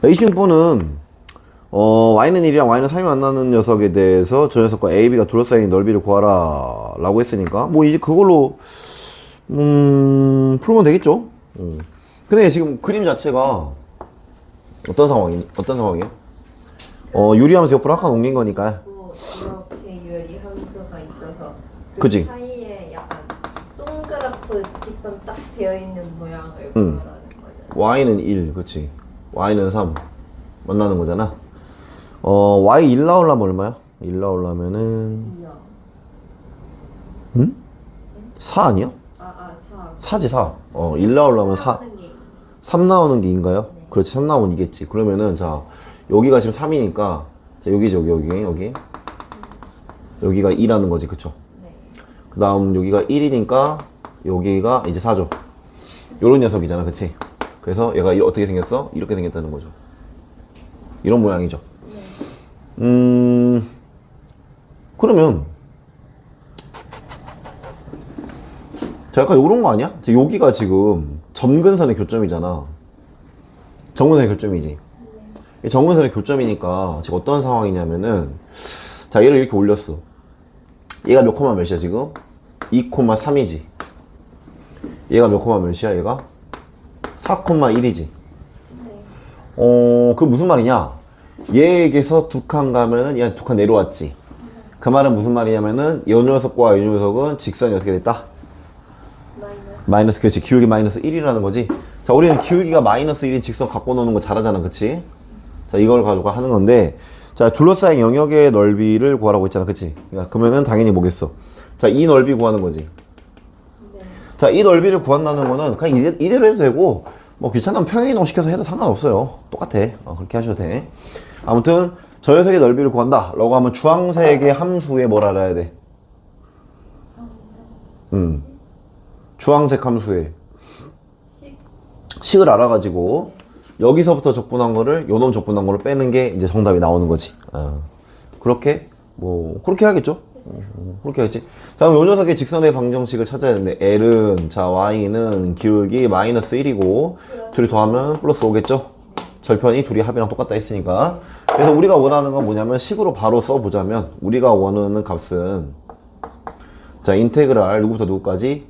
자, 이승포는 어, y는 1이랑 y는 3이 만나는 녀석에 대해서 저 녀석과 a, b가 둘러싸인 넓이를 구하라 라고 했으니까 뭐 이제 그걸로 음, 풀면 되겠죠. 음. 근데 지금 그림 자체가 어떤 상황이 어떤 상황이에요? 어, 유리하면서 옆으로 한칸 옮긴 거니까. 또 이렇게 유리 함수가 있어서 그 그지? 사이에 약간 동그랗고 직선 딱 되어 있는 모양을 음. 구하라는 거죠. y는 1, 그치? Y는 3 만나는 거잖아. 어, y 1 나오려면 얼마야? 1 나오려면은 이요. 4 아니야? 아아 사. 4지 4. 어, 1 나오려면 4. 하는 게3 나오는 게 2인가요? 그렇지, 3 나오면 이겠지. 그러면은, 자, 여기가 지금 3이니까, 자, 여기지, 여기, 여기, 여기. 여기가 2라는 거지, 그쵸? 네. 그 다음, 여기가 1이니까, 여기가 이제 4죠. 요런 녀석이잖아, 그치? 그래서 얘가 이- 어떻게 생겼어? 이렇게 생겼다는 거죠. 이런 모양이죠. 음, 그러면, 자, 약간 요런 거 아니야? 자, 여기가 지금 점근선의 교점이잖아. 점근선의 교점이지. 이 점근선의 교점이니까 지금 어떤 상황이냐면은, 자, 얘를 이렇게 올렸어. 얘가 몇 코마 몇이야, 지금? 2,3이지. 얘가 몇 코마 몇이야, 얘가? 4,1이지. 어, 그 무슨 말이냐? 얘에게서 두 칸 가면은 얘 두 칸 내려왔지. 그 말은 무슨 말이냐면은 이 녀석과 이 녀석은 직선이 어떻게 됐다? 마이너스. 마이너스 그렇지 기울기 마이너스 1이라는 거지. 자 우리는 기울기가 마이너스 1인 직선 갖고 노는 거 잘하잖아, 그치? 자 이걸 가지고 하는 건데 자 둘러싸인 영역의 넓이를 구하라고 했잖아, 그치? 그러니까 그러면은 당연히 뭐겠어? 자 이 넓이 구하는 거지. 네. 자, 이 넓이를 구한다는 거는 그냥 이래, 이래로 해도 되고, 뭐 귀찮으면 평행 이동 시켜서 해도 상관없어요. 똑같아. 어, 그렇게 하셔도 돼. 아무튼, 저 녀석의 넓이를 구한다. 라고 하면 주황색의 함수에 뭘 알아야 돼? 음. 주황색 함수에 식. 식을 알아가지고, 여기서부터 적분한 거를, 요놈 적분한 거를 빼는 게 이제 정답이 나오는 거지. 어. 그렇게, 뭐, 그렇게 하겠죠? 어, 그렇게 하겠지. 자, 그럼 요 녀석의 직선의 방정식을 찾아야 되는데, L은, 자, Y는 기울기 마이너스 1이고, 둘이 더하면 플러스 5겠죠? 절편이 둘이 합이랑 똑같다 했으니까. 그래서 우리가 원하는 건 뭐냐면, 식으로 바로 써보자면, 우리가 원하는 값은, 자, 인테그랄 누구부터 누구까지?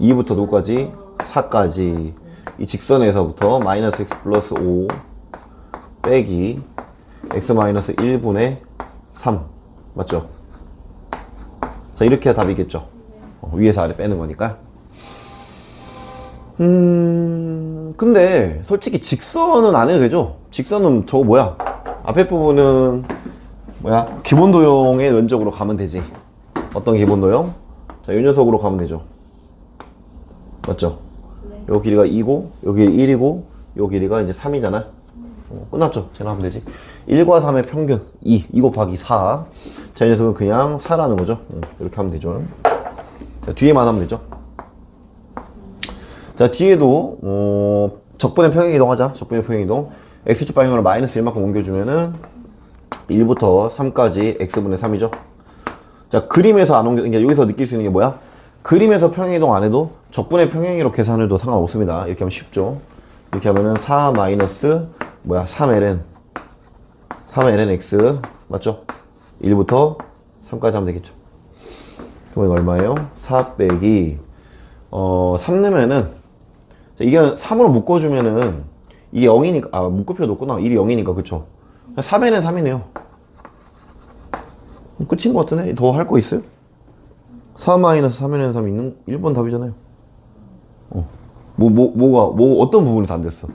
2부터 누구까지? 4까지. 이 직선에서부터 마이너스 x 플러스 5 빼기 x 마이너스 1분의 3. 맞죠? 자, 이렇게 답이겠죠. 어, 위에서 아래 빼는 거니까. 음, 근데 솔직히 직선은 안 해도 되죠? 직선은 저거 뭐야? 앞에 부분은 뭐야? 기본 도형의 면적으로 가면 되지. 어떤 기본 도형? 자, 이 녀석으로 가면 되죠. 맞죠? 네. 요 길이가 2고, 요 길이 1이고, 요 길이가 이제 3이잖아. 어, 끝났죠? 쟤는 하면 되지. 1과 3의 평균, 2. 2 곱하기 4. 자, 이 녀석은 그냥 4라는 거죠. 음, 이렇게 하면 되죠. 자, 뒤에만 하면 되죠. 자, 뒤에도, 어, 적분의 평행이동 하자. 적분의 평행이동. x축 방향으로 마이너스 1만큼 옮겨주면은, 1부터 3까지 x분의 3이죠. 자, 그림에서 안 옮겨, 여기서 느낄 수 있는 게 뭐야? 그림에서 평행이동 안 해도 적분의 평행이로 계산해도 상관없습니다. 이렇게 하면 쉽죠. 이렇게 하면은 4 마이너스, 뭐야, 3ln. 3ln x. 맞죠? 1부터 3까지 하면 되겠죠. 그러면 얼마예요? 4 빼기, 어, 3 넣으면은, 자, 이게 3으로 묶어주면은, 이게 0이니까, 아, 묶을 필요도 없구나. 1이 0이니까, 그쵸? 3에는 3이네요. 끝인 것 같은데? 더 할 거 있어요? 4 마이너스 3에는 3 있는 1번 답이잖아요. 어. 뭐, 뭐, 뭐가, 뭐, 어떤 부분에서 안 됐어?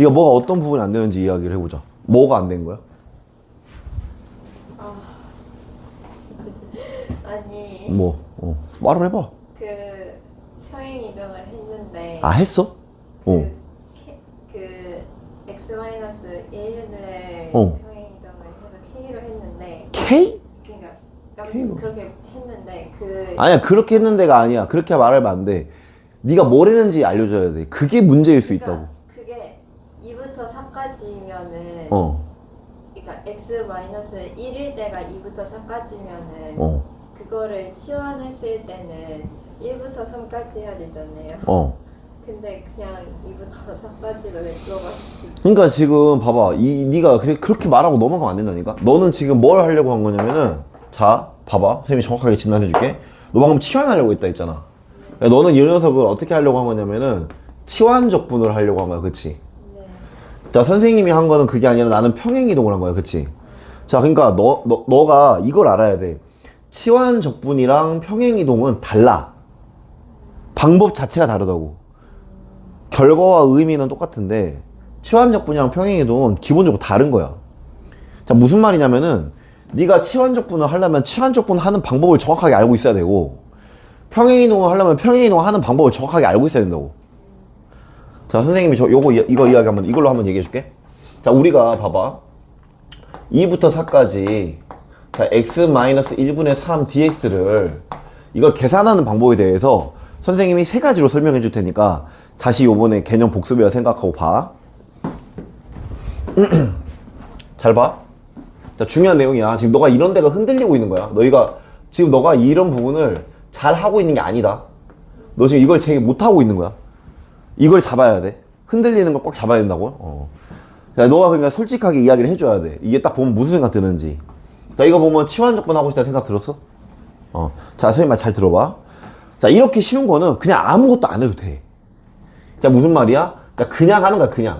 네가 뭐가 어떤 부분이 안 되는지 이야기를 해보자. 뭐가 안 된 거야? 아니 뭐, 어. 말을 해봐. 그 평행 이동을 했는데 아, 했어? 그, 어. K, 그 x 마이너스 1을 어. 평행 이동을 해서 k로 했는데 K? 그러니까. 아무튼 그렇게 했는데 그 아니야, 그렇게 했는데가 아니야. 그렇게 말하면 안 돼. 네가 뭘 했는지 알려줘야 돼. 그게 문제일 수 있다고. 그러니까 그게 2부터 3까지면은 어, 그러니까 x 마이너스 1일 때가 2부터 3까지면은 어, 그거를 치환했을 때는 1부터 3까지 해야 되잖아요. 어. 근데 그냥 2부터 4까지를 왜 들어봤지? 그러니까 지금 봐봐 이 네가 그렇게 말하고 넘어가면 안 된다니까 너는 지금 뭘 하려고 한 거냐면은 자 봐봐 선생님이 정확하게 진단해 줄게 너 방금 치환하려고 했다 했잖아 그러니까 너는 이 녀석을 어떻게 하려고 한 거냐면은 치환 적분을 하려고 한 거야 그치 네. 자 선생님이 한 거는 그게 아니라 나는 평행이동을 한 거야. 그치? 자 그러니까 너, 너, 너가 이걸 알아야 돼. 치환 적분이랑 평행이동은 달라. 방법 자체가 다르다고. 결과와 의미는 똑같은데 치환 적분이랑 평행이동은 기본적으로 다른 거야. 자 무슨 말이냐면은 네가 치환 적분을 하려면 치환 적분 하는 방법을 정확하게 알고 있어야 되고 평행이동을 하려면 평행이동 하는 방법을 정확하게 알고 있어야 된다고. 자 선생님이 저 요거 이- 이거 이야기 한번 이걸로 한번 얘기해 줄게. 자 우리가 봐봐 2부터 4까지 자 x-1분의 3 dx를 이걸 계산하는 방법에 대해서 선생님이 세 가지로 설명해 줄 테니까 다시 요번에 개념 복습이라 생각하고 봐. 잘 봐. 자, 중요한 내용이야. 지금 너가 이런 데가 흔들리고 있는 거야. 너희가 지금 너가 이런 부분을 잘 하고 있는 게 아니다. 너 지금 이걸 제일 못 하고 있는 거야. 이걸 잡아야 돼. 흔들리는 걸꼭 잡아야 된다고. 어. 자, 너가 그러니까 솔직하게 이야기를 해줘야 돼. 이게 딱 보면 무슨 생각 드는지. 자, 이거 보면 치환적분 하고 싶다 생각 들었어? 어. 자, 선생님 말 잘 들어봐. 자, 이렇게 쉬운 거는 그냥 아무것도 안 해도 돼. 자, 무슨 말이야? 자, 그냥 하는 거야, 그냥.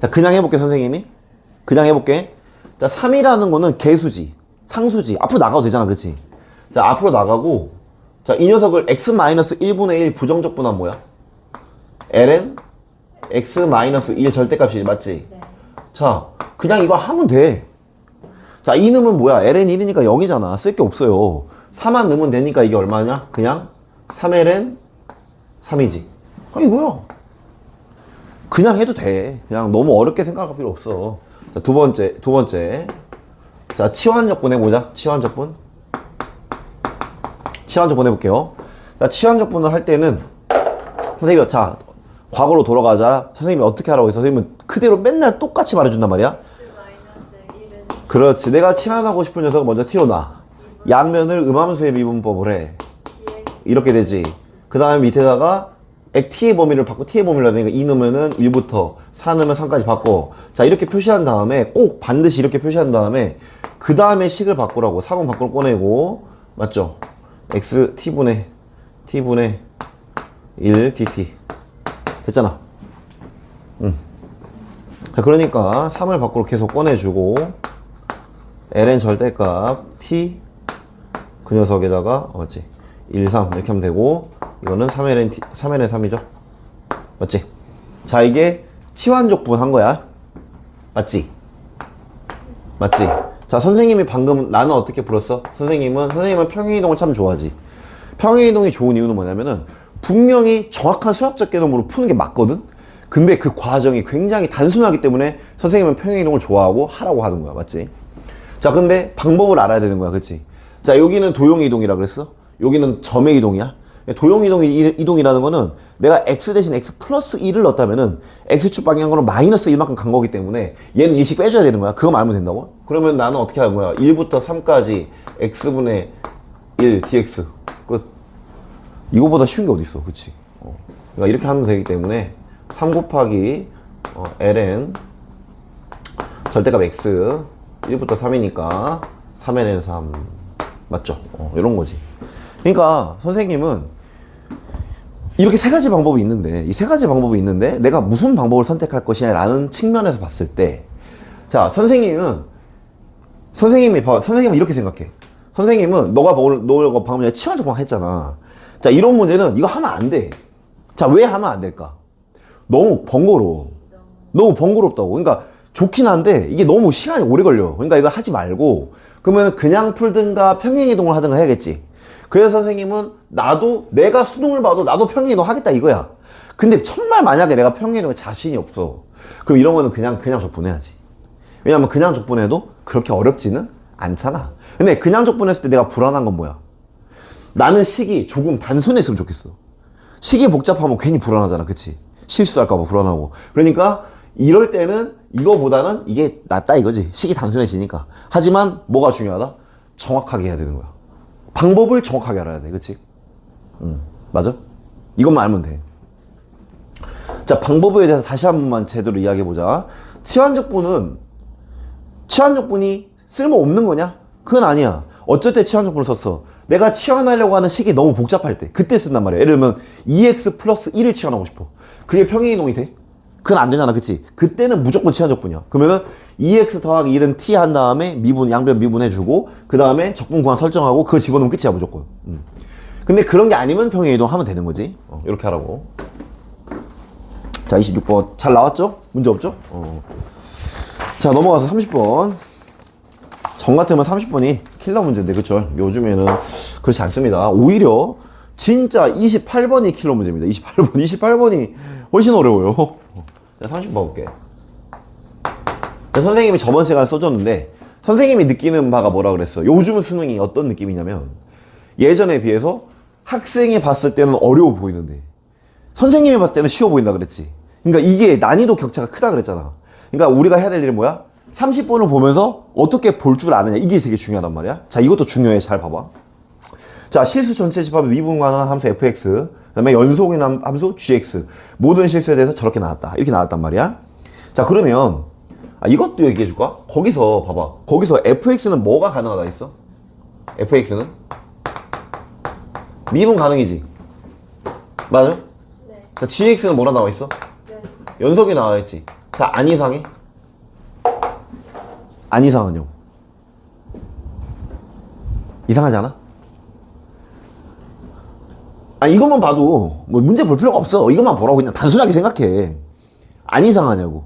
자, 그냥 해볼게, 선생님이. 그냥 해볼게. 자, 3이라는 거는 개수지. 상수지. 앞으로 나가도 되잖아, 그치? 자, 앞으로 나가고, 자, 이 녀석을 x-1분의 1 부정적분한 뭐야? Ln x-1 절대값이 맞지? 네. 자, 그냥 이거 하면 돼. 자, 이 놈은 뭐야? ln 1이니까 0이잖아. 쓸 게 없어요. 4만 넣으면 되니까 이게 얼마냐? 그냥 3ln 3이지. 아, 이거야. 그냥 해도 돼. 그냥 너무 어렵게 생각할 필요 없어. 자, 두 번째, 두 번째. 자, 치환적분 해보자. 치환적분. 치환적분 해볼게요. 자, 치환적분을 할 때는, 선생님, 자, 과거로 돌아가자. 선생님이 어떻게 하라고 했어? 선생님은 그대로 맨날 똑같이 말해준단 말이야. x 1은 그렇지. 내가 치환하고 싶은 녀석을 먼저 놔. 양면을 음함수의 미분법을 해. 이렇게 되지. 그 다음에 밑에다가 액 t의 범위를 받고 t의 범위를 하니까 2 넣으면은 1부터 4 넣으면 3까지 받고 자 이렇게 표시한 다음에 꼭 반드시 이렇게 표시한 다음에 그 다음에 식을 바꾸라고 4번 밖으로 꺼내고 맞죠? x t분의 t분의 1 dt 됐잖아. 응. 자, 그러니까 3을 밖으로 계속 꺼내주고 ln 절대값 t 그 녀석에다가 어, 맞지? 1, 3 이렇게 하면 되고 이거는 3ln, t, 3ln 3이죠? 맞지? 자 이게 치환족분 한 거야 맞지? 맞지? 자 선생님이 방금 나는 어떻게 풀었어? 선생님은 선생님은 평행이동을 참 좋아하지 평행이동이 좋은 이유는 뭐냐면은 분명히 정확한 수학적 개념으로 푸는 게 맞거든? 근데 그 과정이 굉장히 단순하기 때문에 선생님은 평행이동을 좋아하고 하라고 하는 거야 맞지? 자, 근데 방법을 알아야 되는 거야, 그치? 자, 여기는 도형 이동이라 그랬어? 여기는 점의 이동이야? 도형 이동 이동이라는 거는 내가 x 대신 x 플러스 1을 넣었다면은 x축 방향으로 마이너스 1만큼 간 거기 때문에 얘는 일씩 빼줘야 되는 거야. 그거 알면 된다고? 그러면 나는 어떻게 하는 거야? 1부터 3까지 x분의 1 dx. 끝. 이거보다 쉬운 게 어딨어, 그치? 어. 그러니까 이렇게 하면 되기 때문에 3 곱하기 어, ln 절대값 x 1부터 3이니까 3nn 3 맞죠? 어, 이런 거지. 그러니까 선생님은 이렇게 세 가지 방법이 있는데 이 세 가지 방법이 있는데 내가 무슨 방법을 선택할 것이냐라는 측면에서 봤을 때 자 선생님은 선생님이 봐 선생님은 이렇게 생각해. 선생님은 너가 오늘 너가 방금 전에 치환 적방 했잖아. 자 이런 문제는 이거 하면 안 돼. 자 왜 하면 안 될까? 너무 번거로워. 너무 번거롭다고. 그러니까 좋긴 한데 이게 너무 시간이 오래 걸려. 그러니까 이거 하지 말고 그러면 그냥 풀든가 평행이동을 하든가 해야겠지. 그래서 선생님은 나도 내가 수능을 봐도 나도 평행이동 하겠다 이거야. 근데 정말 만약에 내가 평행이동에 자신이 없어. 그럼 이런 거는 그냥 그냥 적분해야지. 왜냐면 그냥 적분해도 그렇게 어렵지는 않잖아. 근데 그냥 적분했을 때 내가 불안한 건 뭐야? 나는 식이 조금 단순했으면 좋겠어. 식이 복잡하면 괜히 불안하잖아. 그치? 실수할까봐 불안하고. 그러니까 이럴 때는 이거보다는 이게 낫다 이거지. 식이 단순해지니까. 하지만 뭐가 중요하다? 정확하게 해야 되는 거야. 방법을 정확하게 알아야 돼. 그치? 응. 맞아? 이것만 알면 돼. 자, 방법에 대해서 다시 한 번만 제대로 이야기해보자. 치환적분은, 치환적분이 쓸모없는 거냐? 그건 아니야. 어쩔 때 치환적분을 썼어? 내가 치환하려고 하는 식이 너무 복잡할 때, 그때 쓴단 말이야. 예를 들면, 2x 플러스 1을 치환하고 싶어. 그게 평행이동이 돼? 그건 안 되잖아, 그치? 그때는 무조건 치환적분이야. 그러면은, 2x 더하기 1은 t 한 다음에 미분, 양변 미분해주고, 그 다음에 적분 구간 설정하고, 그거 집어넣으면 끝이야, 무조건. 음. 근데 그런 게 아니면 평행이동 하면 되는 거지. 어, 이렇게 하라고. 자, 26번. 잘 나왔죠? 문제 없죠? 어. 자, 넘어가서 30번. 정 같으면 30번이 킬러 문제인데, 그쵸? 요즘에는 그렇지 않습니다. 오히려 진짜 28번이 킬러 문제입니다. 28번. 28번이 훨씬 어려워요. 자, 30번 볼게. 자, 선생님이 저번 시간에 써줬는데, 선생님이 느끼는 바가 뭐라 그랬어? 요즘 수능이 어떤 느낌이냐면, 예전에 비해서 학생이 봤을 때는 어려워 보이는데, 선생님이 봤을 때는 쉬워 보인다 그랬지. 그러니까 이게 난이도 격차가 크다 그랬잖아. 그러니까 우리가 해야 될 일은 뭐야? 30번을 보면서 어떻게 볼 줄 아느냐. 이게 되게 중요하단 말이야. 자, 이것도 중요해. 잘 봐봐. 자, 실수 전체 집합의 미분 가능한 함수 fx, 그 다음에 연속인 함- 함수 gx. 모든 실수에 대해서 저렇게 나왔다. 이렇게 나왔단 말이야. 자, 그러면, 아, 이것도 얘기해 줄까? 거기서, 봐봐. 거기서 fx는 뭐가 가능하다 했어? fx는? 미분 가능이지. 맞아? 네. 자, gx는 뭐라 나와 있어? 네. 연속이 나와 있지. 자, 안 이상해? 안 이상하냐고. 이상하지 않아? 아, 이것만 봐도 뭐 문제 볼 필요가 없어. 이것만 보라고 그냥 단순하게 생각해. 안 이상하냐고.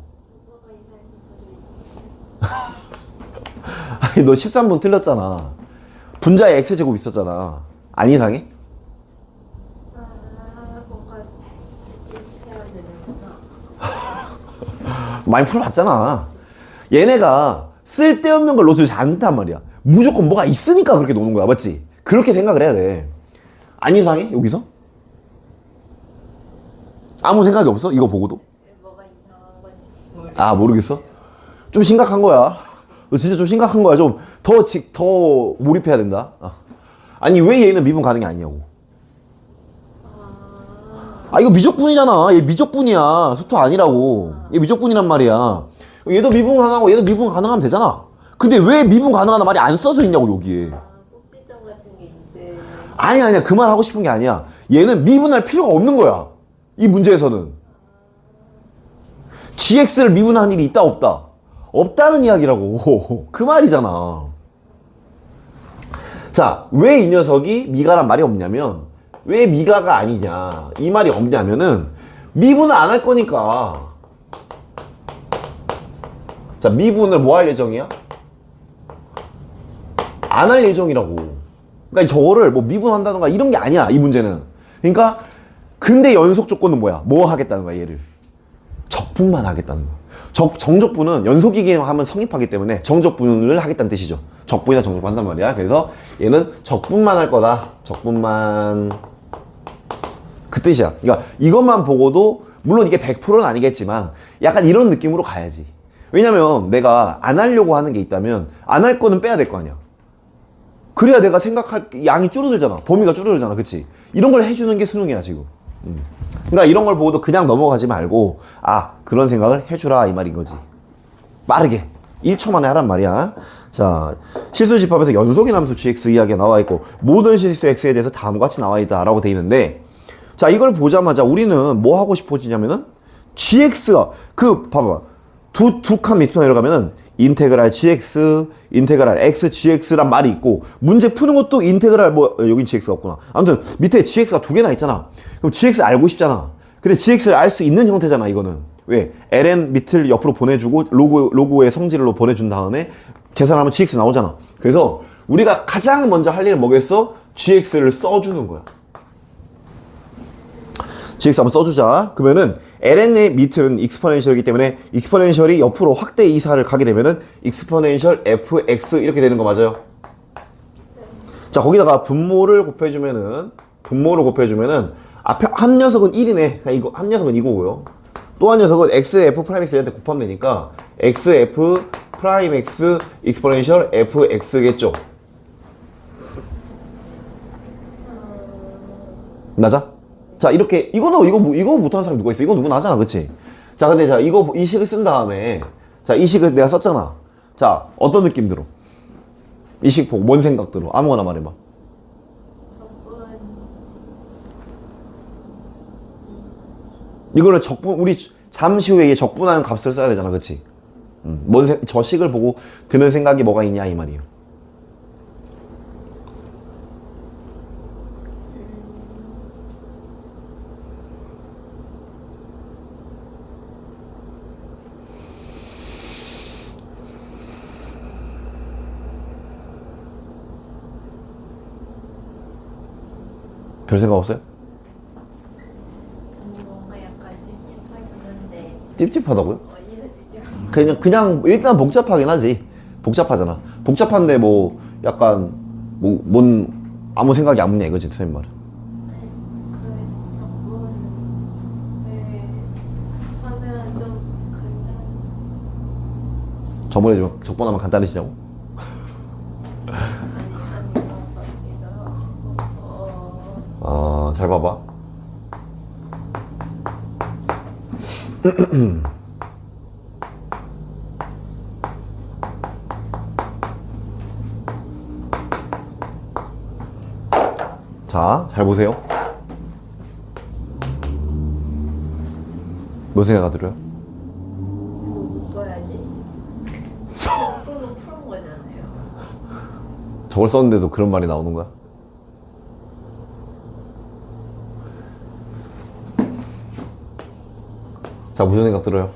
아니, 너 13분 틀렸잖아. 분자에 x제곱 있었잖아. 안 이상해? 많이 풀어봤잖아. 얘네가 쓸데없는 걸 넣어주지 않단 말이야. 무조건 뭐가 있으니까 그렇게 노는 거야. 맞지? 그렇게 생각을 해야 돼. 안 이상해? 여기서? 아무 생각이 없어? 이거 보고도? 아, 모르겠어? 좀 심각한 거야. 너 진짜 좀 심각한 거야. 좀 더, 지- 더 몰입해야 된다. 아. 아니, 왜 얘는 미분 가능이 아니냐고. 아, 이거 미적분이잖아. 얘 미적분이야. 수투 아니라고. 얘 미적분이란 말이야. 얘도 미분 가능하고 얘도 미분 가능하면 되잖아. 근데 왜 미분 가능하다는 말이 안 써져 있냐고, 여기에. 아, 꼭지점 같은 게 있어요. 아니, 아니야. 그 말 하고 싶은 게 아니야. 얘는 미분할 필요가 없는 거야. 이 문제에서는. GX를 미분한 일이 있다, 없다? 없다는 이야기라고. 그 말이잖아. 자, 왜 이 녀석이 미가란 말이 없냐면, 왜 미가가 아니냐. 이 말이 없냐면은, 미분을 안 할 거니까. 자, 미분을 뭐 할 예정이야? 안 할 예정이라고. 그러니까 저거를 뭐 미분한다던가 이런 게 아니야, 이 문제는. 그러니까, 근데 연속 조건은 뭐야? 뭐 하겠다는 거야, 얘를. 적분만 하겠다는 거야. 적, 정적분은 연속이기만 하면 성립하기 때문에 정적분을 하겠다는 뜻이죠. 적분이나 정적분 한단 말이야. 그래서 얘는 적분만 할 거다. 적분만. 그 뜻이야. 그러니까 이것만 보고도 물론 이게 100%는 아니겠지만 약간 이런 느낌으로 가야지. 왜냐면 내가 안 하려고 하는 게 있다면 안 할 거는 빼야 될 거 아니야. 그래야 내가 생각할 게- 양이 줄어들잖아. 범위가 줄어들잖아. 그치? 이런 걸 해주는 게 수능이야, 지금. 음. 그러니까 이런 걸 보고도 그냥 넘어가지 말고, 아, 그런 생각을 해주라. 이 말인 거지. 빠르게. 1초 만에 하란 말이야. 자, 실수 집합에서 연속인 함수 gx 이야기가 나와 있고, 모든 실수 x에 대해서 다음과 같이 나와 있다 라고 돼 있는데, 자, 이걸 보자마자 우리는 뭐 하고 싶어지냐면은, gx가, 그, 봐봐. 두, 두 칸 밑으로 내려가면은, 인테그랄 gx, 인테그랄 x, gx란 말이 있고, 문제 푸는 것도 인테그랄 뭐, 어, 여긴 gx가 없구나. 아무튼, 밑에 gx가 두 개나 있잖아. 그럼 gx 알고 싶잖아. 근데 gx를 알 수 있는 형태잖아, 이거는. 왜? ln 밑을 옆으로 보내주고, 로그, 로그의 성질로 보내준 다음에, 계산하면 gx 나오잖아. 그래서, 우리가 가장 먼저 할 일은 뭐겠어? gx를 써주는 거야. gx 한번 써주자. 그러면은 ln의 밑은 익스포넨셜이기 때문에 익스포넨셜이 옆으로 확대 이사를 가게 되면은 익스포넨셜 fx 이렇게 되는 거 맞아요? 자 거기다가 분모를 곱해주면은 분모를 곱해주면은 앞에 한 녀석은 1이네. 그냥 이거 한 녀석은 이거고요. 또 한 녀석은 xf 프라임 x한테 곱하면 되니까 xf 프라임 x 익스포넨셜 fx겠죠. 맞아? 자 이렇게 이거는 이거 뭐- 이거 못하는 사람 누가 있어? 이거 누구나 하잖아, 그렇지? 자 근데 자 이거 이 식을 쓴 다음에 자 이 식을 내가 썼잖아. 자 어떤 느낌 들어? 이 식 보고 뭔 생각 들어? 아무거나 말해봐. 이거를 적분 우리 잠시 후에 이 적분하는 값을 써야 되잖아, 그렇지? 음, 뭔 생- 저 식을 보고 드는 생각이 뭐가 있냐 이 말이에요. 별 생각 없어요? 뭔가 약간 찝찝하긴 한데 찝찝하다고요? 찝찝. 그냥 그냥 일단 복잡하긴 하지. 복잡하잖아. 복잡한데 뭐 약간 뭐 뭔 아무 생각이 안 묻냐 이거지 선생님 말은. 그 적분을 하면 좀 간단. 저번에 좀 적분하면 간단해지냐고? 아니 아닌 것 같기도 하고. 어, 아, 잘 봐봐. 자, 잘 보세요. 무슨 생각 들어요? 뭐 거잖아요. 저걸 썼는데도 그런 말이 나오는 거야? 자, 무슨 생각 들어요?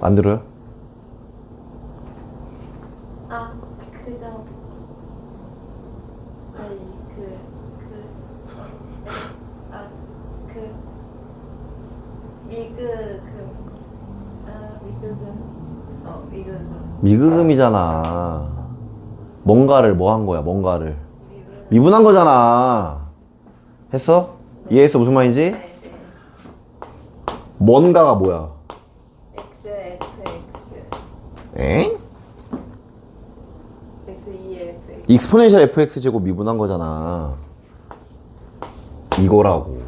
안 들어요? 아, 그저 아니 그그 아, 그 미그 그아 미그금 어 미그금 미그금이잖아. 뭔가를 뭐 한 거야, 뭔가를. 미분한 거잖아. 했어? 이해했어? 무슨 말인지? 네, 네. 뭔가가 뭐야? X F X 엥? X E F X 익스포넨셜 fx 제곱 미분한 거잖아. 이거라고.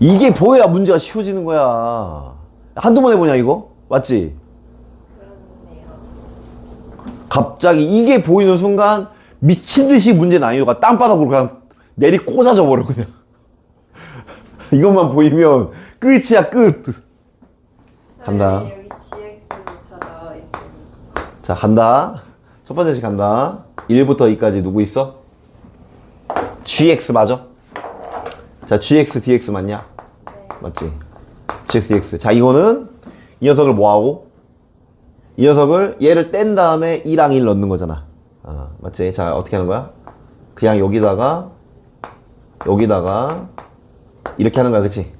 이게 보여야 문제가 쉬워지는 거야. 한두 번 해보냐, 이거? 맞지? 그렇네요. 갑자기 이게 보이는 순간 미친 듯이 문제 난이도가 땅바닥으로 그냥 내리 꽂아져 버려, 그냥. 이것만 보이면 끝이야, 끝. 간다. 네, 여기 자, 간다. 첫 번째 식 간다. 1부터 2까지 누구 있어? GX 맞아? 자, GX, DX 맞냐? 네. 맞지? GX, DX. 자, 이거는 이 녀석을 뭐하고? 이 녀석을 얘를 뗀 다음에 2랑 1 넣는 거잖아. 아, 맞지? 자, 어떻게 하는 거야? 그냥 여기다가, 여기다가, 이렇게 하는 거야, 그치?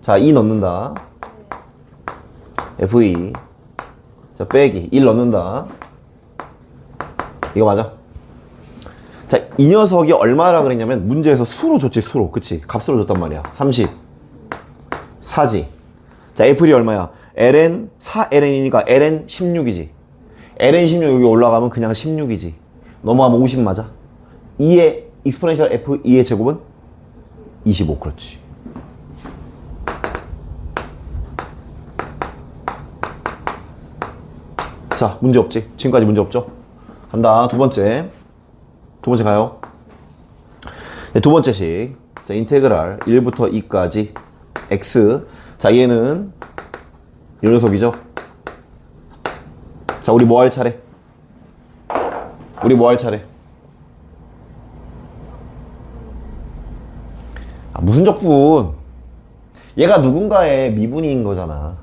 자, 2 넣는다. F2. 자, 빼기. 1 넣는다. 이거 맞아? 자, 이 녀석이 얼마라 그랬냐면 문제에서 수로 줬지, 수로. 그치? 값으로 줬단 말이야. 30. 4지. 자, F1이 얼마야? ln 4ln이니까 ln 16이지. ln 16 여기 올라가면 그냥 16이지. 넘어가면 50 맞아. 2의 익스포넨셜 f2의 제곱은 25. 그렇지. 자, 문제 없지? 지금까지 문제 없죠? 간다. 두 번째. 두 번째 가요. 네, 두 번째 식. 자, 인테그랄 1부터 2까지 x. 자, 얘는 이 녀석이죠? 자, 우리 뭐 할 차례? 우리 뭐 할 차례? 아, 무슨 적분? 얘가 누군가의 미분인 거잖아.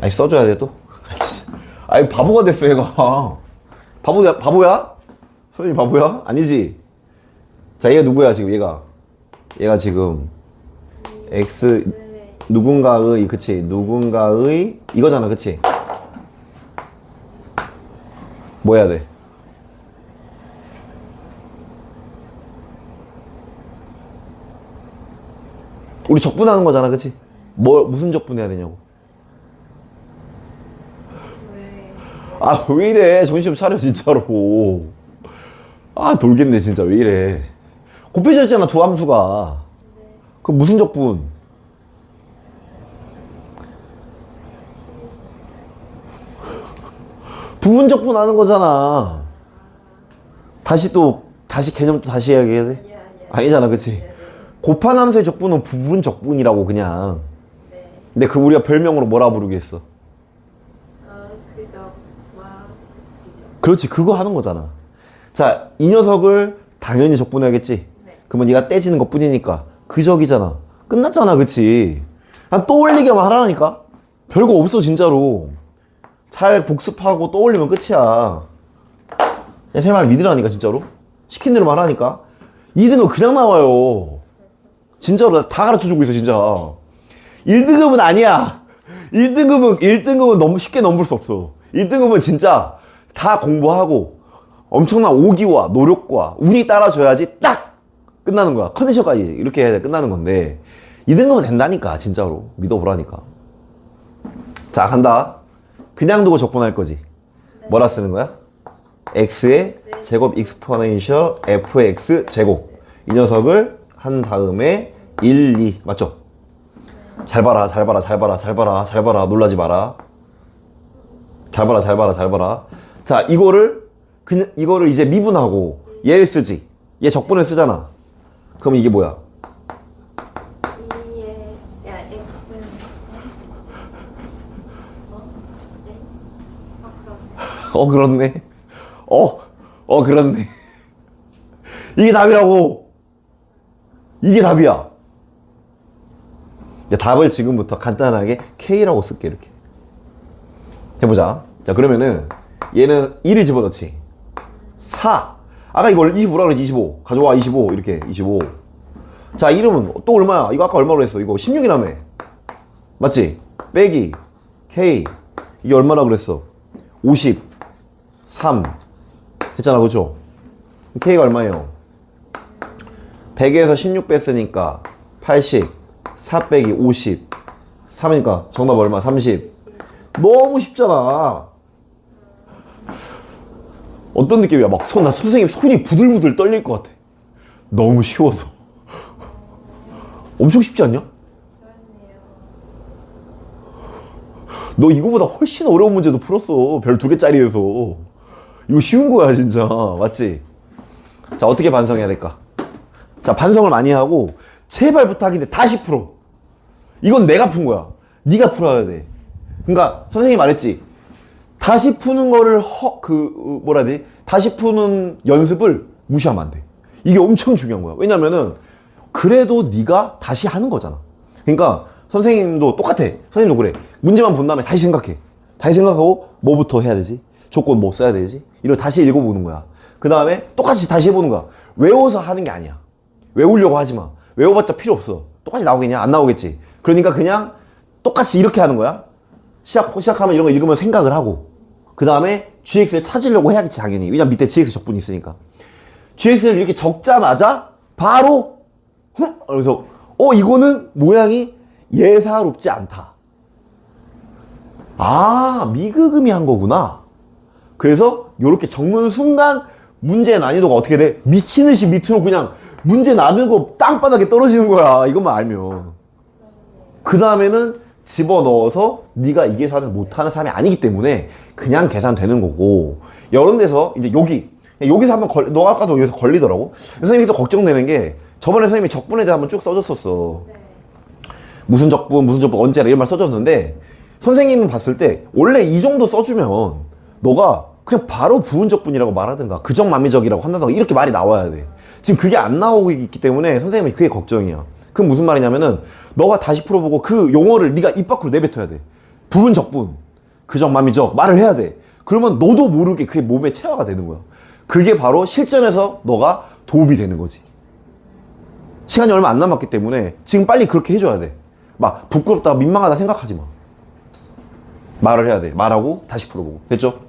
아니, 써줘야 돼, 또? 아. 아니, 바보가 됐어, 얘가. 바보야, 바보야? 선생님 바보야? 아니지? 자, 얘가 누구야, 지금, 얘가? 얘가 지금, X, 네. 누군가의, 그치? 누군가의, 이거잖아, 그치? 뭐 해야 돼? 우리 적분하는 거잖아, 그치? 뭐, 무슨 적분해야 되냐고. 아 왜 이래 정신 좀 차려 진짜로 아 돌겠네 진짜 왜 이래 곱해졌잖아 두 함수가 그 무슨 적분 부분 적분 하는 거잖아 다시 또 다시 개념 또 다시 이야기해야 돼? 아니야 아니야. 아니잖아 그치 네네. 곱한 함수의 적분은 부분 적분이라고 그냥 네. 근데 그 우리가 별명으로 뭐라 부르겠어 아. 그렇지 그거 하는 거잖아 자 이 녀석을 당연히 적분해야겠지 네. 그러면 얘가 떼지는 것 뿐이니까 그 적이잖아 끝났잖아 그치 그냥 떠올리기만 하라니까 별거 없어 진짜로 잘 복습하고 떠올리면 끝이야. 제말 믿으라니까 진짜로? 시킨 대로만 하니까? 2등급 그냥 나와요. 진짜로 나다 가르쳐 주고 있어 진짜. 1등급은 아니야. 1등급은 1등급은 너무 쉽게 넘볼 수 없어. 1등급은 진짜 다 공부하고 엄청난 오기와 노력과 운이 따라줘야지 딱 끝나는 거야. 컨디션까지 이렇게 해야 돼 끝나는 건데. 2등급은 된다니까 진짜로. 믿어보라니까. 자 간다 그냥 두고 적분할 거지. 뭐라 쓰는 거야? x의 제곱 익스포네인셜 fx 제곱. 이 녀석을 한 다음에 1, 2 맞죠? 잘 봐라 잘 봐라 잘 봐라 잘 봐라 잘 봐라. 놀라지 마라. 잘 봐라 잘 봐라 잘 봐라. 자 이거를 그냥 이거를 이제 미분하고 얘를 쓰지. 얘 적분을 쓰잖아. 그럼 이게 뭐야 2의 야 x 어? 네? 어 그렇네. 어, 어 그렇네. 이게 답이라고. 이게 답이야. 이제 답을 지금부터 간단하게 K라고 쓸게 이렇게. 해보자. 자 그러면은 얘는 1을 집어넣지. 4 아까 이걸 25라 그랬지 25 가져와 25 이렇게 25자 이름은 또 얼마야? 이거 아까 얼마로 했어? 이거 16이라며. 맞지? 빼기. K. 이게 얼마나 그랬어 53 했잖아 그쵸? K가 얼마예요? 100에서 16 뺐으니까 80 4 빼기 50 3이니까 정답 얼마? 30 너무 쉽잖아 어떤 느낌이야? 막 손, 나 선생님 손이 부들부들 떨릴 것 같아 너무 쉬워서 엄청 쉽지 않냐? 너 이거보다 훨씬 어려운 문제도 풀었어. 별 두 개짜리에서. 이거 쉬운 거야, 진짜. 맞지? 자, 어떻게 반성해야 될까? 자, 반성을 많이 하고, 제발 부탁인데 다시 풀어. 이건 내가 푼 거야. 네가 풀어야 돼. 그러니까, 선생님이 말했지. 다시 푸는 거를 허, 그, 어, 뭐라 해야 되지? 다시 푸는 연습을 무시하면 안 돼. 이게 엄청 중요한 거야. 왜냐면은, 그래도 네가 다시 하는 거잖아. 그러니까 선생님도 똑같아. 선생님도 그래. 문제만 본 다음에 다시 생각해. 다시 생각하고 뭐부터 해야 되지? 조건 뭐 써야 되지? 이걸 다시 읽어보는 거야. 그 다음에 똑같이 다시 해보는 거야. 외워서 하는 게 아니야. 외우려고 하지 마. 외워봤자 필요 없어. 똑같이 나오겠냐? 안 나오겠지. 그러니까 그냥 똑같이 이렇게 하는 거야. 시작, 시작하면 이런 거 읽으면 생각을 하고. 그 다음에 GX를 찾으려고 해야겠지, 당연히. 왜냐면 밑에 GX 적분이 있으니까. GX를 이렇게 적자마자 바로 흠? 그래서 어 이거는 모양이 예사롭지 않다. 아 미그금이 한 거구나. 그래서 이렇게 적는 순간 문제의 난이도가 어떻게 돼? 미친 듯이 밑으로 그냥 문제 나누고 땅바닥에 떨어지는 거야. 이것만 알면. 그 다음에는 집어 넣어서 네가 이 계산을 못하는 사람이 아니기 때문에 그냥 계산되는 거고 이런 데서 이제 여기 여기서 한번 걸 너가 아까도 여기서 걸리더라고 선생님이 또 걱정되는 게 저번에 선생님이 적분에 대해 한번 쭉 써줬었어 네. 무슨 적분 무슨 적분 언제라 이런 말 써줬는데 선생님은 봤을 때 원래 이 정도 써주면 너가 그냥 바로 부분 적분이라고 말하든가 그정만미적이라고 한다든가 이렇게 말이 나와야 돼 지금 그게 안 나오고 있기 때문에 선생님이 그게 걱정이야 그럼 무슨 말이냐면은 너가 다시 풀어보고 그 용어를 네가 입 밖으로 내뱉어야 돼 부분 적분 그정만미적 말을 해야 돼 그러면 너도 모르게 그게 몸에 체화가 되는 거야 그게 바로 실전에서 너가 도움이 되는 거지 시간이 얼마 안 남았기 때문에 지금 빨리 그렇게 해줘야 돼. 막 부끄럽다, 민망하다 생각하지 마. 말을 해야 돼. 말하고 다시 풀어보고. 됐죠? 음.